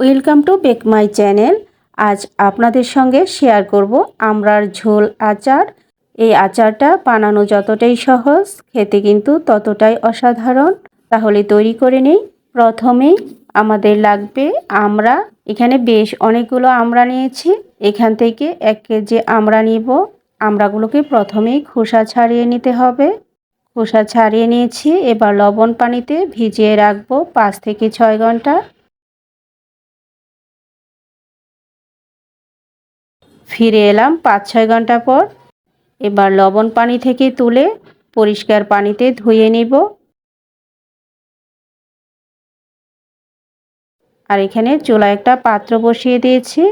Welcome to back my channel আজ আপনাদের সঙ্গে শেয়ার করব আমরার ঝোল আচার। এই আচারটা বানানো যতটাই সহজ, খেতে কিন্তু ততটাই অসাধারণ। তাহলে তৈরি করে নেই। প্রথমেই আমাদের লাগবে আমরা। এখানে বেশ অনেকগুলো আমরা নিয়েছি। এখান থেকে এক কেজি আমরা নিব। আমরাগুলোকে প্রথমেই খোসা ছাড়িয়ে নিতে হবে। খোসা ছাড়িয়ে নিয়েছি। এবার লবণ পানিতে ভিজিয়ে রাখব পাঁচ থেকে ছয় ঘণ্টা। ফিরে এলাম পাঁচ ছয় ঘণ্টা পর। এবার লবণ পানি থেকে তুলে পরিষ্কার পানিতে ধুয়ে নিব। আর এখানে চুলা একটা পাত্র বসিয়ে দিয়েছি।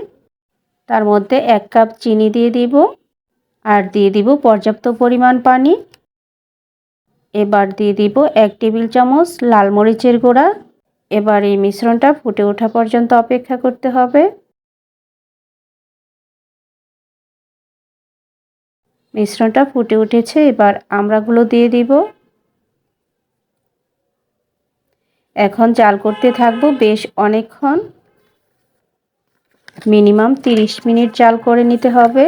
তার মধ্যে এক কাপ চিনি দিয়ে দিব আর দিয়ে দিব পর্যাপ্ত পরিমাণ পানি। এবার দিয়ে দিব এক টেবিল চামচ লাল মরিচের গুঁড়া। এবার এই মিশ্রণটা ফুটে ওঠা পর্যন্ত অপেক্ষা করতে হবে। মিশ্রণটা ফুটে উঠেছে। এবার আমড়াগুলো দিয়ে দিব। এখন জাল করতে থাকব বেশ অনেকক্ষণ। মিনিমাম 30 মিনিট জাল করে নিতে হবে।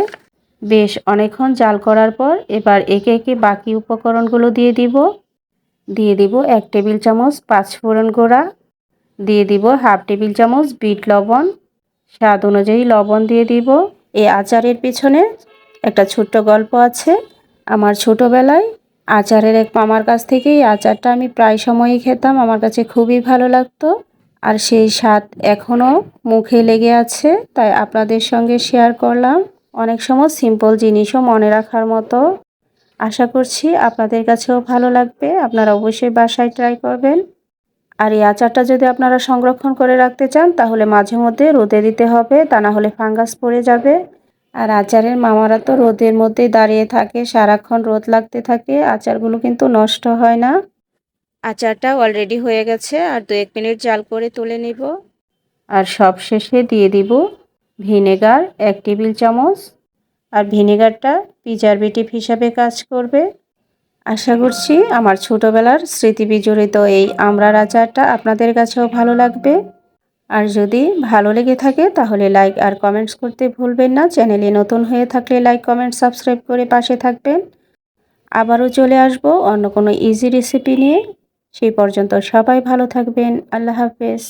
বেশ অনেকক্ষণ জাল করার পর এবার একে একে বাকি উপকরণগুলো দিয়ে দিব। দিয়ে দিব এক টেবিল চামচ পাঁচফোড়ন গোড়া। দিয়ে দিব হাফ টেবিল চামচ বিট লবণ। স্বাদ অনুযায়ী লবণ দিয়ে দিব। এই আচারের পিছনে একটা ছোট্ট গল্প আছে আমার ছোটোবেলায়। আচারের এক মামার কাছ থেকে এই আচারটা আমি প্রায় সময়ই খেতাম, আমার কাছে খুবই ভালো লাগতো। আর সেই স্বাদ এখনও মুখে লেগে আছে, তাই আপনাদের সঙ্গে শেয়ার করলাম। অনেক সময় সিম্পল জিনিসও মনে রাখার মতো। আশা করছি আপনাদের কাছেও ভালো লাগবে, আপনারা অবশ্যই বাসায় ট্রাই করবেন। আর এই আচারটা যদি আপনারা সংরক্ষণ করে রাখতে চান, তাহলে মাঝে মধ্যে রোদে দিতে হবে, তা না হলে ফাঙ্গাস পড়ে যাবে। আর আচারের মামারা তো রোদের মধ্যেই দাঁড়িয়ে থাকে, সারাক্ষণ রোদ লাগতে থাকে, আচারগুলো কিন্তু নষ্ট হয় না। আচারটা অলরেডি হয়ে গেছে, আর দু এক মিনিট জাল করে তুলে নিব। আর সব শেষে দিয়ে দিব ভিনেগার এক টেবিল চামচ। আর ভিনেগারটা প্রিজারভেটিভ হিসাবে কাজ করবে। আশা করছি আমার ছোটোবেলার স্মৃতি বিজড়িত এই আমরার আচারটা আপনাদের কাছেও ভালো লাগবে। আর যদি ভালো লেগে থাকে তাহলে লাইক আর কমেন্টস করতে ভুলবেন না। চ্যানেলে নতুন হয়ে থাকলে লাইক কমেন্ট সাবস্ক্রাইব করে পাশে থাকবেন। আবারও চলে আসব অন্য কোনো ইজি রেসিপি নিয়ে। সেই পর্যন্ত সবাই ভালো থাকবেন। আল্লাহ হাফেজ।